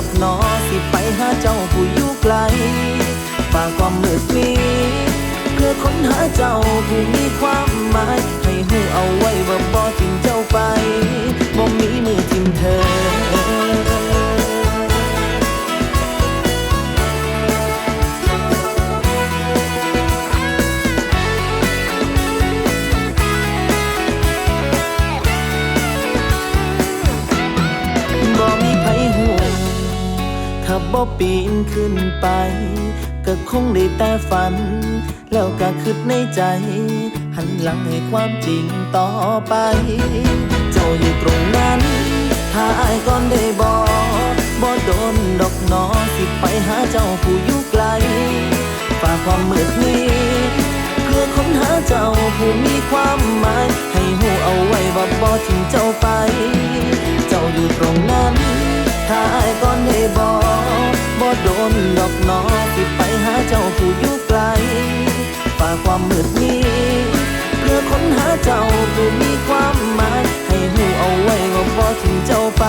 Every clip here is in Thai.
อกนอสิไปหาเจ้าผู้อยู่ไกลฝากความมืดมิดเพื่อค้นหาเจ้าผู้มีความหมาย ให้หูเอาไว้ว่าบ่ทิ้งเจ้าไปบ่มีมือทิ้งเธอ ปีนขึ้นไป ก็คงได้แต่ฝัน แล้วก็คิดในใจ หันหลังให้ความจริงต่อไป เจ้าอยู่ตรงนั้น ถ้าอายก่อนได้บอกบ่โดนดอกนอสิไปหาเจ้าผู้อยู่ไกลฝากความมืดมิดเพื่อค้นหาเจ้าผู้มีความหมาย ให้หูเอาไว้ว่าบ่ทิ้งเจ้าไป เจ้าอยู่ตรงนั้น ถ้าอายก่อนได้บอกบ่โดนดอกหนอสิไปหาเจ้าผู้อยู่ไกลฝากความมืดมิดเพื่อค้นหาเจ้าผู้มีความหมาย ให้หูเอาไว้ว่าบ่ทิ้งเจ้าไป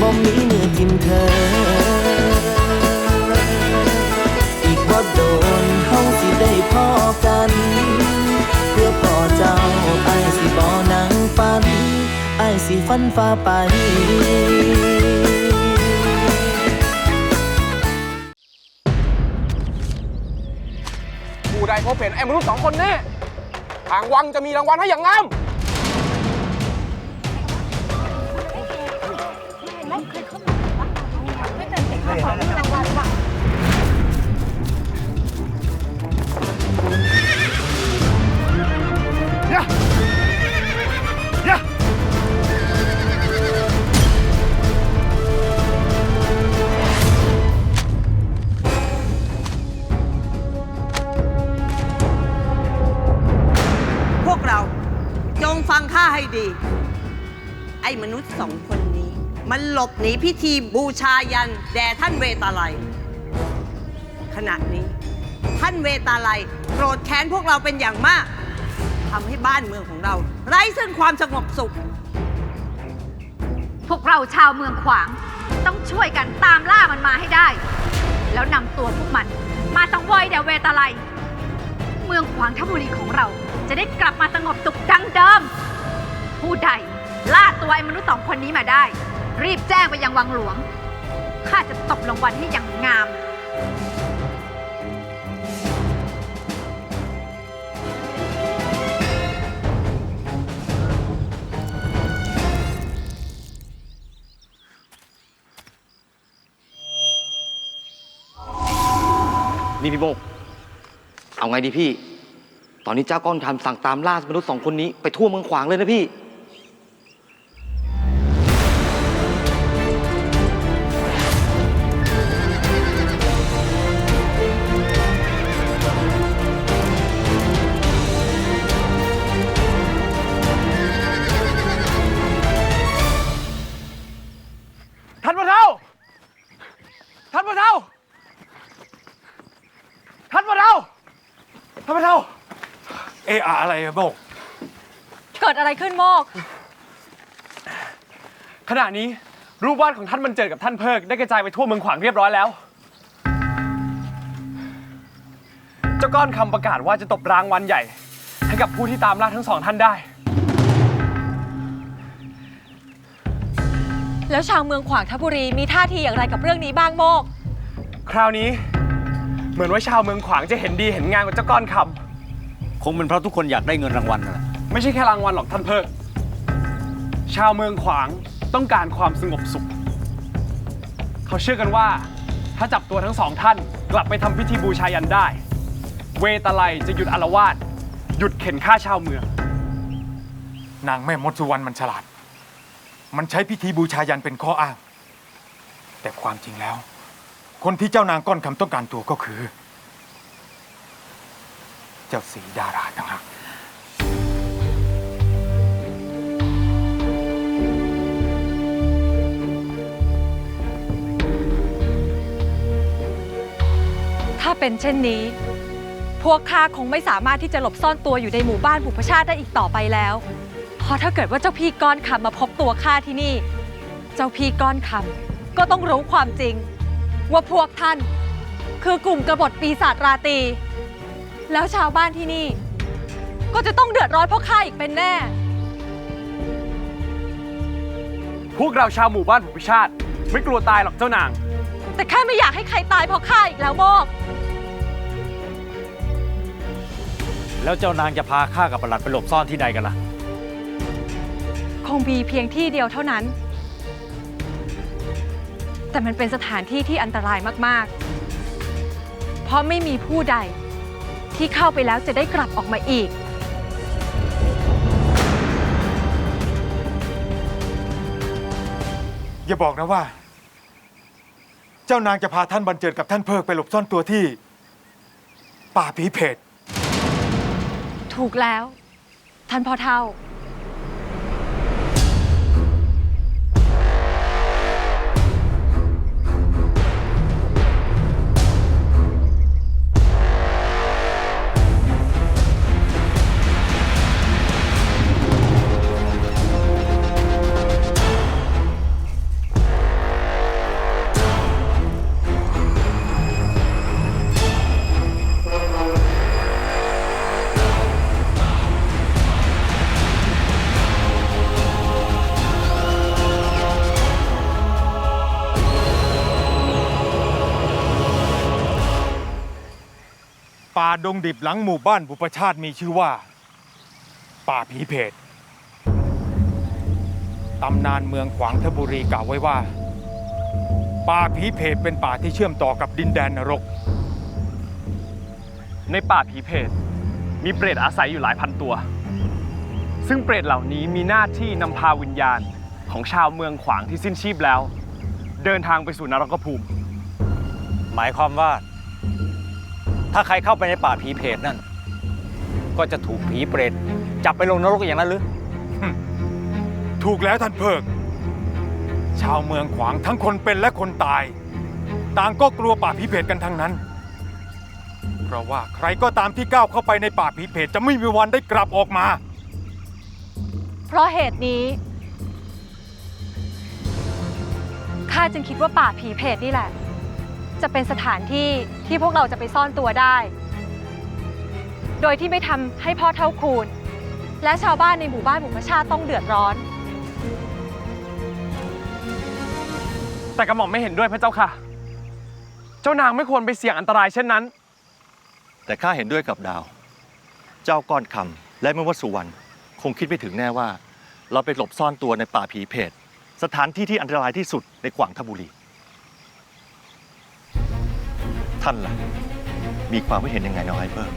บ่มีมือทิ้งเธอ อีกบ่โดนเฮาสิได้พอกัน เพื่อพอเจ้าไอ้สิบ่นั่งฝันไอ้สิฝันฟ้าไป บเห็นไอ้มนุษย์สองคนแน่ทางวังจะมีรางวัลให้อย่างงามพว นีพิธีบูชายันแด่ท่านเวตาลัยขณะนี้ ท่านเวตาลัยโกรธแค้นพวกเราเป็นอย่างมากทำให้บ้านเมืองของเรา ไร้ซึ่งความสงบสุข พวกเราชาวเมืองขวางต้องช่วยกันตามล่ามันมาให้ได้ แล้วนำตัวพวกมัน มาสังเวยเดวเวตาไลยเมืองขวางทบุรีของเรา จะได้กลับมาสงบสุขดังเดิม ผู้ใดล่าตัวไอ้มนุษย์สองคนนี้มาได้ รีบแจ้งไปยังวังหลวง ข้าจะตบรางวัลให้อย่างงาม นี่พี่โบกเอาไงดีพี่ ตอนนี้เจ้าก้อนคำสั่งตามล่ามนุษย์สองคนนี้ไปทั่วเมืองขวางเลยนะพี่ พระเท่าเอะอะอะไรอะโบกเกิดอะไรขึ้นโมก ขณะนี้รูปวาดของท่านบรรเจิดกับท่านเพิกได้กระจายไปทั่วเมืองขวางเรียบร้อยแล้ว เจ้าก้อนคำประกาศว่าจะตบรางวัลใหญ่ ให้กับผู้ที่ตามล่าทั้งสองท่านได้ แล้วชาวเมืองขวางทบุรีมีท่าทีอย่างไรกับเรื่องนี้บ้างโมก คราวนี้ เหมือนว่าชาวเมืองขวางจะเห็นดีเห็นงามกับเจ้าก้อนคคงเป็นเพราะทุกคนอยากได้เงินรางวัลนั่นแหละำไม่ใช่แค่รางวัลหรอกท่านเพิกชาวเมืองขวางต้องการความสงบสุข เขาเชื่อกันว่า ถ้าจับตัวทั้งสองท่านกลับไปทำพิธีบูชายันได้ เวตาไลจะหยุดอารวาสหยุดเข็นฆ่าชาวเมือง นางแม่มดสุวรรณมันฉลาด มันใช้พิธีบูชายันเป็นข้ออ้าง แต่ความจริงแล้ว คนที่เจ้านางก้อนคำต้องการตัวก็คือ เจ้าสีดาราต่างหากถ้าเป็นเช่นนี้ พวกข้าคงไม่สามารถที่จะหลบซ่อนตัวอยู่ในหมู่บ้านบุพชาติได้อีกต่อไปแล้ว เพราะถ้าเกิดว่าเจ้าพี่ก้อนคำมาพบตัวข้าที่นี่ เจ้าพี่ก้อนคำก็ต้องรู้ความจริง ว่าพวกท่าน คือกลุ่มกบฏปีศาจราตรี แล้วชาวบ้านที่นี่ ก็จะต้องเดือดร้อนเพราะข้าอีกเป็นแน่ พวกเราชาวหมู่บ้านผู้พิชาติ ไม่กลัวตายหรอกเจ้านาง แต่แค่ไม่อยากให้ใครตายเพราะข้าอีกแล้วโมก แล้วเจ้านางจะพาข้ากับประหลัดไปหลบซ่อนที่ใดกันล่ะ คงมีเพียงที่เดียวเท่านั้น แต่มันเป็นสถานที่ที่อันตรายมาก ๆ เพราะไม่มีผู้ใด ที่เข้าไปแล้วจะได้กลับออกมาอีก อย่าบอกนะว่า เจ้านางจะพาท่านบรรเจิดกับท่านเพิกไปหลบซ่อนตัวที่ ป่าผีเพดถูกแล้ว ท่านพ่อเท่าาดงดิบหลังหมู่บ้านบุปชาติมีชื่อว่า ป่าผีเพดตำนานเมืองขวางทบุรีกล่าวไว้ว่า ป่าผีเพดเป็นป่าที่เชื่อมต่อกับดินแดนนรก ในป่าผีเพศมีเปรตอาศัยอยู่หลายพันตัว ซึ่งเปรตเหล่านี้มีหน้าที่นำพาวิญญาณของชาวเมืองขวางที่สิ้นชีพแล้ว เดินทางไปสู่นรกภูมิ หมายความว่า ถ้าใครเข้าไปในป่าผีเพจนั่น ก็จะถูกผีเปรตจับไปลงนรกอย่างนั้นหรือ ถูกแล้วท่านเพิก ชาวเมืองขวางทั้งคนเป็นและคนตาย ต่างก็กลัวป่าผีเพดกันทั้งนั้น เพราะว่าใครก็ตามที่ก้าวเข้าไปในป่าผีเพดจะไม่มีวันได้กลับออกมา เพราะเหตุนี้ข้าจึงคิดว่าป่าผีเพดนี่แหละ จะเป็นสถานที่ที่พวกเราจะไปซ่อนตัวได้ โดยที่ไม่ทำให้พ่อเท่าคูณ และชาวบ้านในหมู่บ้านหมู่พระชาติต้องเดือดร้อน แต่กระหม่อมไม่เห็นด้วยพระเจ้าค่ะ เจ้านางไม่ควรไปเสี่ยงอันตรายเช่นนั้น แต่ข้าเห็นด้วยกับดาว เจ้าก้อนคำและเมื่อวสุวรรณคงคิดไม่ถึงแน่ว่า เราไปหลบซ่อนตัวในป่าผีเพดสถานที่ที่อันตรายที่สุดในขวางทบุรี ท่านล่ะ มีความคิดเห็นยังไงน้องไฮเปอร์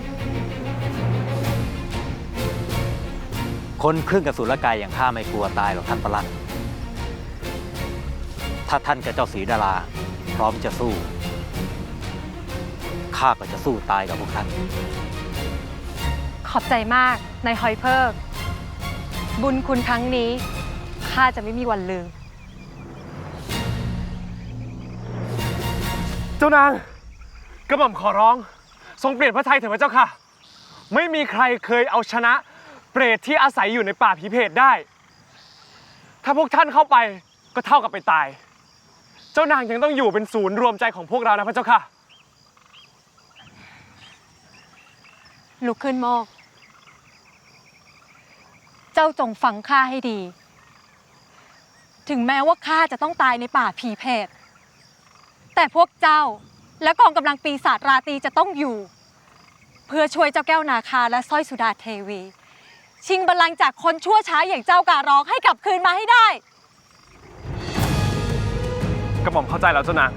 คนครึ่งกับสุรกายอย่างข้าไม่กลัวตายหรอกท่านประหลัด ถ้าท่านกับเจ้าศรีดาราพร้อมจะสู้ ข้าก็จะสู้ตายกับพวกท่าน ขอบใจมากนายฮอยเพิก บุญคุณครั้งนี้ข้าจะไม่มีวันลืม เจ้านาง กระหม่อมขอร้อง ทรงเปลี่ยนพระทัยเถิดพระเจ้าค่ะ ไม่มีใครเคยเอาชนะ เปรตที่อาศัยอยู่ในป่าผีเพศได้ ถ้าพวกท่านเข้าไปก็เท่ากับไปตาย เจ้านางยังต้องอยู่เป็นศูนย์รวมใจของพวกเรานะพระเจ้าค่ะ ลุกขึ้นโมก เจ้าจงฟังข้าให้ดี ถึงแม้ว่าข้าจะต้องตายในป่าผีเพศแต่พวกเจ้า และกองกำลังปีศาจราตรีจะต้องอยู่ เพื่อช่วยเจ้าแก้วนาคาและสร้อยสุดาเทวี ชิงบัลลังก์จากคนชั่วช้าอย่างเจ้าการ้องให้กลับคืนมาให้ได้ กระหม่อมเข้าใจแล้วเจ้านาง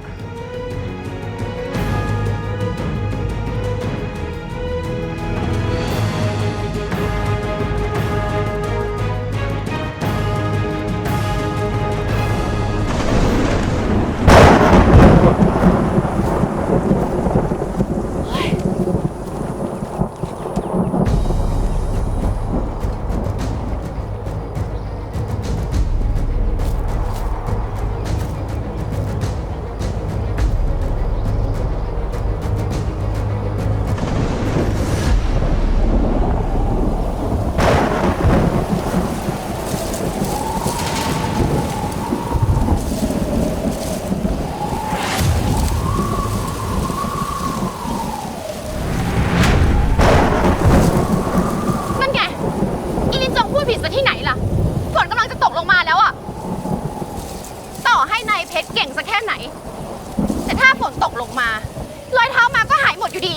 รอยเท้ามาก็หายหมดอยู่ดี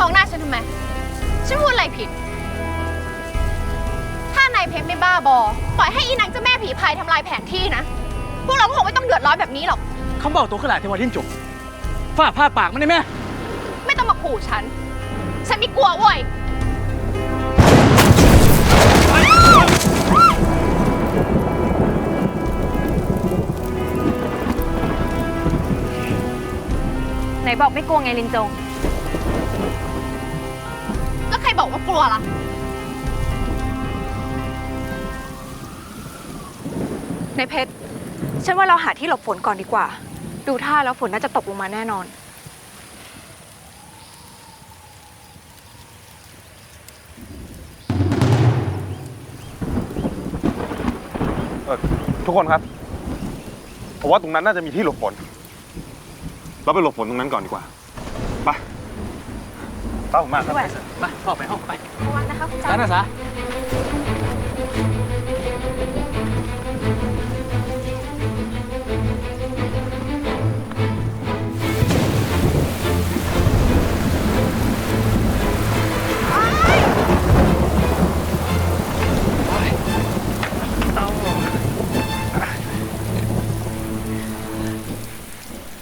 มองหน้าฉันทำไม ฉันพูดอะไรผิด ถ้านายเพชรไม่บ้าบอ ปล่อยให้อีนางเจ้าแม่ผีพายทำลายแผนที่นะ พวกเราก็คงไม่ต้องเดือดร้อนแบบนี้หรอกเขาบอกตัวขนาดที่ว่าทิ้นจุกฝ้าผ้าปากมันได้ไหมไม่ต้องมาขู่ฉัน ฉันไม่กลัวเว้ย บอกไม่กลัวไงลินจง แล้วใครบอกว่ากลัวล่ะ ในเพชร ฉันว่าเราหาที่หลบฝนก่อนดีกว่า ดูท่าแล้วฝนน่าจะตกลงมาแน่นอน ทุกคนครับ ผมว่าตรงนั้นน่าจะมีที่หลบฝน เราไปหลบฝนตรงนั้นก่อนดีกว่า ไปตามผมมาครับมาเข้าไปห้องไประวังนะคะคุณจัแล้วนนะสา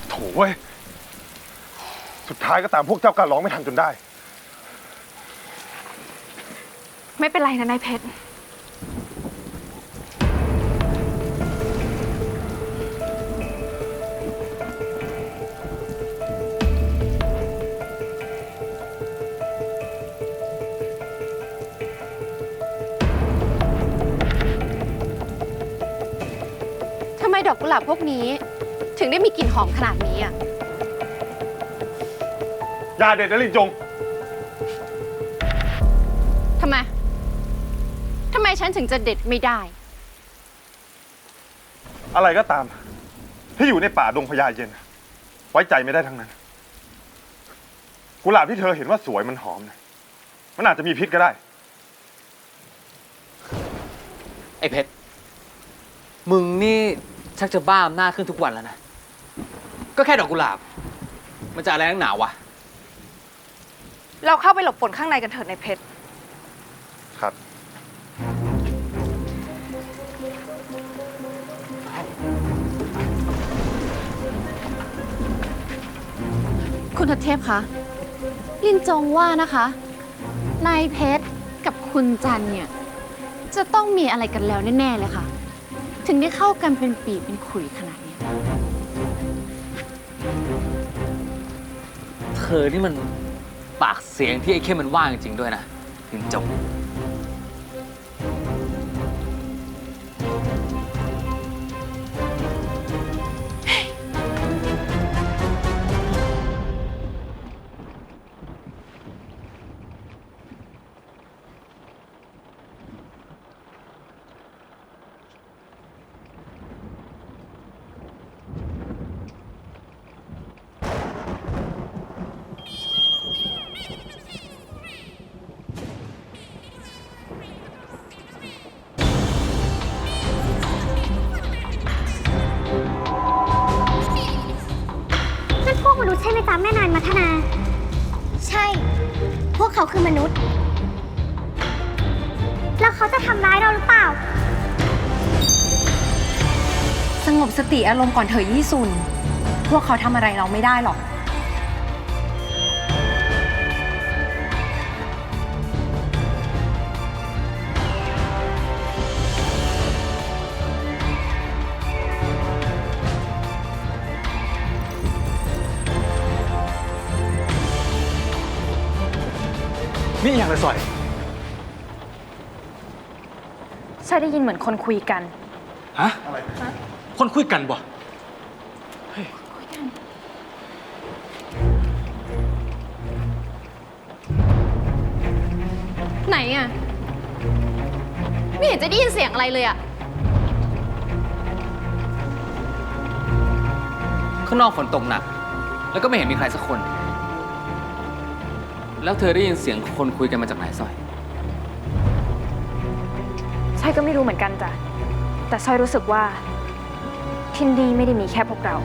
โถเว้ยสุด ท้ายก็ตามพวกเจ้าการร้องไม่ทันจนได้ ไม่เป็นไรนะนายเพชร ทำไมดอกกุหลาบพวกนี้ ถึงได้มีกลิ่นหอมขนาดนี้อะ ยาเด็ดนะลินจง ทำไม ทำไมฉันถึงจะเด็ดไม่ได้ อะไรก็ตาม ที่อยู่ในป่าดงพญาเย็น ไว้ใจไม่ได้ทั้งนั้น กุหลาบที่เธอเห็นว่าสวยมันหอมนะมันอาจจะมีพิษก็ได้ ไอ้เพชร มึงนี่ชักจะบ้าอำนาจขึ้นทุกวันแล้วนะ ก็แค่ดอกกุหลาบ มันจะอะไรนักหนาวะ เราเข้าไปหลบฝนข้างในกันเถิดนายเพชร ครับ คุณทศเทพคะลินจงว่านะคะ นายเพชรกับคุณจันเนี่ย จะต้องมีอะไรกันแล้วแน่ ๆ เลยค่ะ ถึงได้เข้ากันเป็นปีเป็นขุยขนาดนี้ เธอนี่มัน ปากเสียงที่ไอ้เข้มมันว่างจริงๆด้วยนะถึงจบ ติอารมณ์ก่อนเถอะยี่สุน พวกเขาทำอะไรเราไม่ได้หรอก นี่อย่างไรสอย ใช่ได้ยินเหมือนคนคุยกันฮะ คนคุยกันบ่ไหนอะไม่เห็นจะได้ยินเสียงอะไรเลยอะข้างนอกฝนตกหนัก แล้วก็ไม่เห็นมีใครสักคน แล้วเธอได้ยินเสียงคนคุยกันมาจากไหนซอย ใช่ก็ไม่รู้เหมือนกันจ้ะ แต่ซอยรู้สึกว่า ที่นี่ไม่ได้มีแค่พวกเรา